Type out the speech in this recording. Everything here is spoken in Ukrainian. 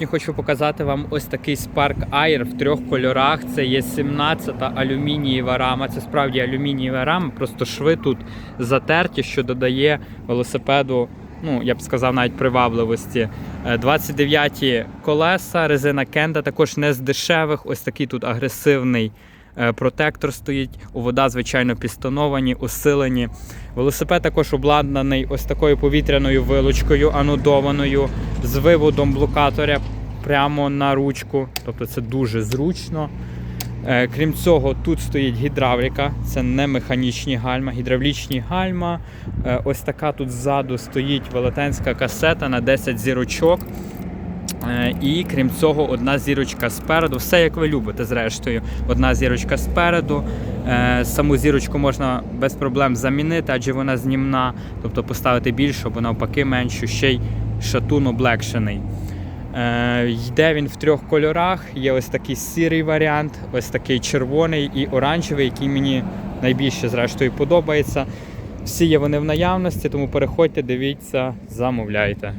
Сьогодні хочу показати вам ось такий Spark Air в трьох кольорах. Це є 17-та алюмінієва рама. Це справді алюмінієва рама, просто шви тут затерті, що додає велосипеду, ну я б сказав, навіть привабливості. Е, 29-ті колеса, резина Кенда, також не з дешевих. Ось такий тут агресивний е, протектор стоїть. У вода, звичайно, пістоновані, усилені. Велосипед також обладнаний ось такою повітряною вилучкою, анодованою, з виводом блокаторя прямо на ручку. Тобто це дуже зручно. Е, Крім цього, тут стоїть гідравліка, це не механічні гальма, гідравлічні гальма. Е, Ось така тут ззаду стоїть велетенська касета на 10 зірочок. Е, І крім цього, одна зірочка спереду. Все як ви любите, зрештою. Одна зірочка спереду. Е, Саму зірочку можна без проблем замінити, адже вона знімна, тобто поставити більшу або навпаки меншу, ще й шатун облегшений. Е, Йде він в трьох кольорах. Є ось такий сірий варіант, ось такий червоний і оранжевий, який мені найбільше зрештою подобається. Всі є вони в наявності, тому переходьте, дивіться, замовляйте.